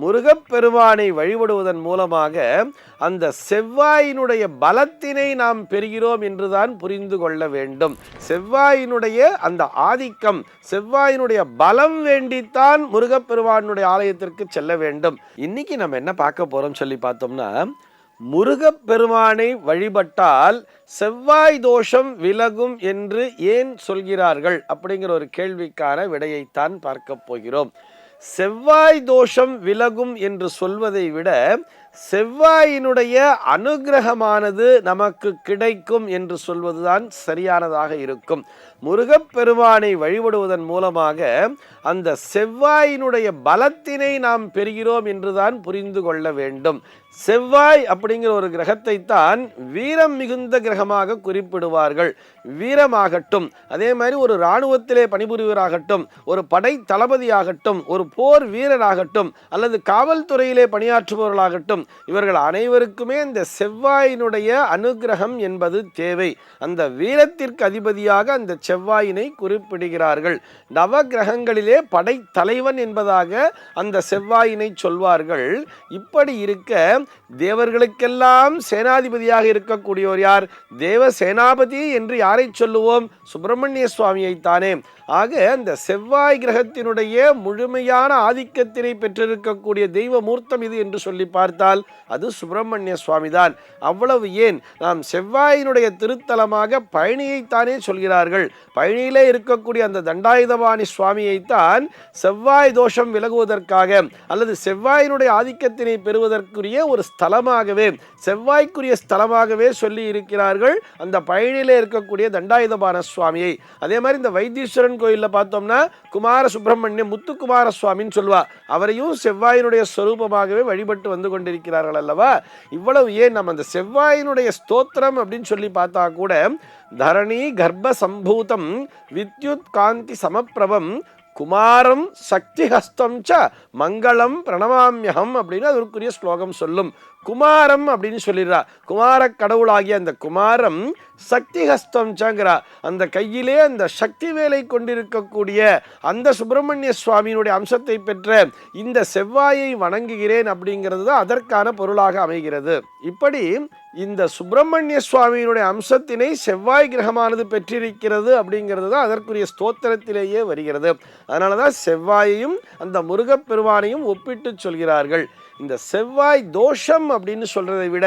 முருகப்பெருமானை வழிபடுவதன் மூலமாக அந்த செவ்வாயினுடைய பலத்தினை நாம் பெறுகிறோம் என்றுதான் புரிந்து கொள்ள வேண்டும். செவ்வாயினுடைய அந்த ஆதிக்கம் செவ்வாயினுடைய பலம் வேண்டித்தான் முருகப்பெருமானுடைய ஆலயத்திற்கு செல்ல வேண்டும். இன்னைக்கு நம்ம என்ன பார்க்க போறோம் சொல்லி பார்த்தோம்னா முருகப்பெருமானை வழிபட்டால் செவ்வாய் தோஷம் விலகும் என்று ஏன் சொல்கிறார்கள் அப்படிங்கிற ஒரு கேள்விக்கான விடையைத்தான் பார்க்க போகிறோம். செவ்வாய் தோஷம் விலகும் என்று சொல்வதை விட செவ்வாயினுடைய அனுகிரகமானது நமக்கு கிடைக்கும் என்று சொல்வதுதான் சரியானதாக இருக்கும். முருகப்பெருமானை வழிபடுவதன் மூலமாக அந்த செவ்வாயினுடைய பலத்தினை நாம் பெறுகிறோம் என்றுதான் புரிந்து கொள்ள வேண்டும். செவ்வாய் அப்படிங்கிற ஒரு கிரகத்தை தான் வீரம் மிகுந்த கிரகமாக குறிப்பிடுவார்கள். வீரமாகட்டும் அதே மாதிரி ஒரு இராணுவத்திலே பணிபுரிவராகட்டும் ஒரு படை தளபதியாகட்டும் ஒரு போர் வீரராகட்டும் அல்லது காவல்துறையிலே பணியாற்றுபவர்களாகட்டும் இவர்கள் அனைவருக்குமே இந்த செவ்வாயினுடைய அனுகிரகம் என்பது தேவை. அந்த வீரத்திற்கு அதிபதியாக அந்த செவ்வாயினை குறிப்பிடுகிறார்கள். நவ கிரகங்களிலே படை தலைவன் என்பதாக அந்த செவ்வாயினை சொல்வார்கள். இப்படி இருக்க தேவர்களுக்கெல்லாம் சேனாதிபதியாக இருக்கக்கூடியவர் யார்? தேவ சேனாபதி என்று யாரை சொல்லுவோம்? சுப்பிரமணிய சுவாமியைத்தானே ஆக அந்த செவ்வாய் கிரகத்தினுடைய முழுமையான ஆதிக்கத்தினை பெற்றிருக்கக்கூடிய தெய்வ மூர்த்தம் இது என்று சொல்லி பார்த்தால் அது சுப்பிரமணிய சுவாமி தான் அவ்வளவு ஏன்? நாம் செவ்வாயினுடைய திருத்தலமாக பழனியைத்தானே சொல்கிறார்கள். பழனியிலே இருக்கக்கூடிய அந்த தண்டாயுதபாணி சுவாமியைத்தான் செவ்வாய் தோஷம் விலகுவதற்காக அல்லது செவ்வாயினுடைய ஆதிக்கத்தினை பெறுவதற்குரிய ஒரு ஸ்தலமாகவே செவ்வாய்க்குரிய ஸ்தலமாகவே சொல்லி இருக்கிறார்கள். அந்த பழனியிலே இருக்கக்கூடிய தண்டாயுதபான சுவாமியை. அதே மாதிரி இந்த வைத்தீஸ்வரன் கோயிலில் பார்த்தோம்னா குமார சுப்பிரமணியம் முத்துக்குமார சுவாமின்னு சொல்லுவா அவரையும் செவ்வாயினுடைய ஸ்வரூபமாகவே வழிபட்டு வந்து கொண்டிருக்கிறார்கள் அல்லவா? இவ்வளவு ஏன் நம்ம அந்த செவ்வாயினுடைய ஸ்தோத்திரம் அப்படின்னு சொல்லி பார்த்தா கூட தரணி கர்ப்ப சம்பூதம் வித்யுத் காந்தி சமப்பிரபம் குமாரம் சக்தி ஹஸ்தம் ச மங்களம் பிரணமாமியகம் அப்படின்னு அதற்குரிய ஸ்லோகம் சொல்லும். குமாரம் அப்படின்னு சொல்லிடுறா. குமார கடவுளாகிய அந்த குமாரம் சக்தி ஹஸ்தம் சங்கிறா அந்த கையிலே அந்த சக்தி வேலை கொண்டிருக்கக்கூடிய அந்த சுப்பிரமணிய சுவாமியினுடைய அம்சத்தை பெற்ற இந்த செவ்வாயை வணங்குகிறேன் அப்படிங்கிறது தான் அதற்கான பொருளாக அமைகிறது. இப்படி இந்த சுப்பிரமணிய சுவாமியினுடைய அம்சத்தினை செவ்வாய் கிரகமானது பெற்றிருக்கிறது அப்படிங்கிறது தான் அதற்குரிய ஸ்தோத்திரத்திலேயே வருகிறது. அதனால தான் செவ்வாயையும் அந்த முருகப்பெருமானையும் ஒப்பிட்டு சொல்கிறார்கள். இந்த செவ்வாய் தோஷம் அப்படின்னு சொல்றதை விட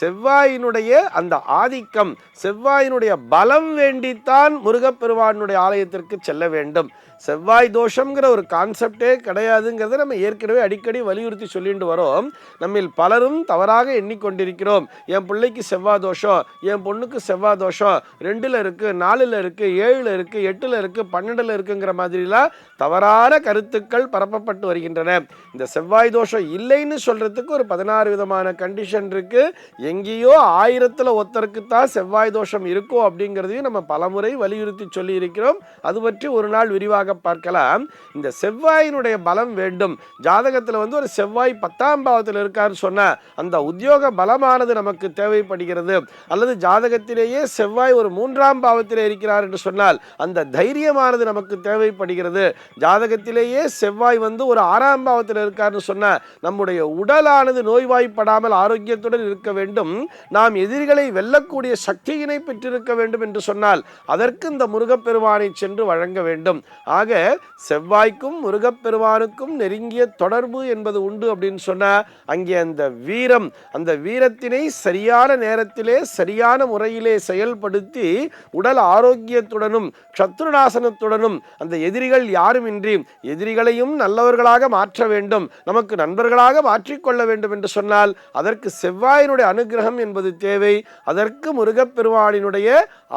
செவ்வாயினுடைய அந்த ஆதிக்கம் செவ்வாயினுடைய பலம் வேண்டித்தான் முருகப்பெருமானுடைய ஆலயத்திற்கு செல்ல வேண்டும். செவ்வாய் தோஷங்கிற ஒரு கான்செப்டே கிடையாதுங்கிறத நம்ம ஏற்கனவே அடிக்கடி வலியுறுத்தி சொல்லிட்டு வரோம். நம்மில் பலரும் தவறாக எண்ணிக்கொண்டிருக்கிறோம். என் பிள்ளைக்கு செவ்வாய் தோஷம் என் பொண்ணுக்கு செவ்வாய் தோஷம் ரெண்டில் இருக்குது நாலில் இருக்குது ஏழில் இருக்குது எட்டில் இருக்குது பன்னெண்டில் இருக்குங்கிற மாதிரிலாம் தவறான கருத்துக்கள் பரப்பப்பட்டு வருகின்றன. இந்த செவ்வாய் தோஷம் இல்லைன்னு சொல்கிறதுக்கு ஒரு பதினாறு விதமான கண்டிஷன் இருக்குது எங்கேயோ ஆயிரத்தில் ஒருத்தருக்கு தான் செவ்வாய் தோஷம் இருக்கும் அப்படிங்கிறதையும் நம்ம பலமுறை வலியுறுத்தி சொல்லியிருக்கிறோம். அது பற்றி ஒரு நாள் விரிவாக பார்க்கலாம். இந்த செவ்வாயினுடைய பலம் வேண்டும். ஜாதகத்தில் வந்து ஒரு செவ்வாய் பத்தாம் பாவத்தில் இருக்காருன்னு சொன்னால் அந்த உத்தியோக பலமானது நமக்கு தேவைப்படுகிறது. அல்லது ஜாதகத்திலேயே செவ்வாய் ஒரு மூன்றாம் பாவத்தில் இருக்கிறார் என்று சொன்னால் அந்த தைரியமானது நமக்கு தேவைப்படுகிறது. ஜாதகத்திலேயே செவ்வாய் வந்து ஒரு ஆறாம் பாவத்தில் இருக்காருன்னு சொன்னால் நம்முடைய உடலானது நோய்வாய்ப்படாமல் ஆரோக்கியத்துடன் இருக்க வேண்டும். நாம் எதிரிகளை வெல்லக்கூடிய சக்தியினை பெற்றிருக்க வேண்டும் என்று சொன்னால் அதற்கு இந்த முருகப்பெருமானை சென்று வழங்க வேண்டும். ஆக செவ்வாய்க்கும் முருகப்பெருமானுக்கும் நெருங்கிய தொடர்பு என்பது உண்டு அப்படின்னு சொன்னால் அங்கே அந்த வீரம் அந்த வீரத்தினை சரியான நேரத்திலே சரியான முறையிலே செயல்படுத்தி உடல் ஆரோக்கியத்துடனும் சத்ருநாசனத்துடனும் அந்த எதிரிகள் யாருமின்றி எதிரிகளையும் நல்லவர்களாக மாற்ற வேண்டும் நமக்கு நண்பர்களாக மாற்றிக்கொள்ள வேண்டும் என்று சொன்னால் அதற்கு செவ்வாயினுடைய அனுகிரகம் என்பது தேவை அதற்கு முருகப்பெருமானினுடைய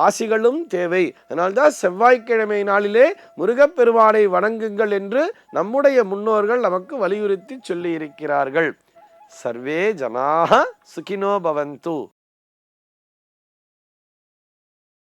ஆசிகளும் தேவை. அதனால்தான் செவ்வாய்க்கிழமை நாளிலே முருக முருகப்பெருமானை வணங்குங்கள் என்று நம்முடைய முன்னோர்கள் நமக்கு வலியுறுத்தி சொல்லியிருக்கிறார்கள். சர்வே ஜனாக சுகினோ பவந்து.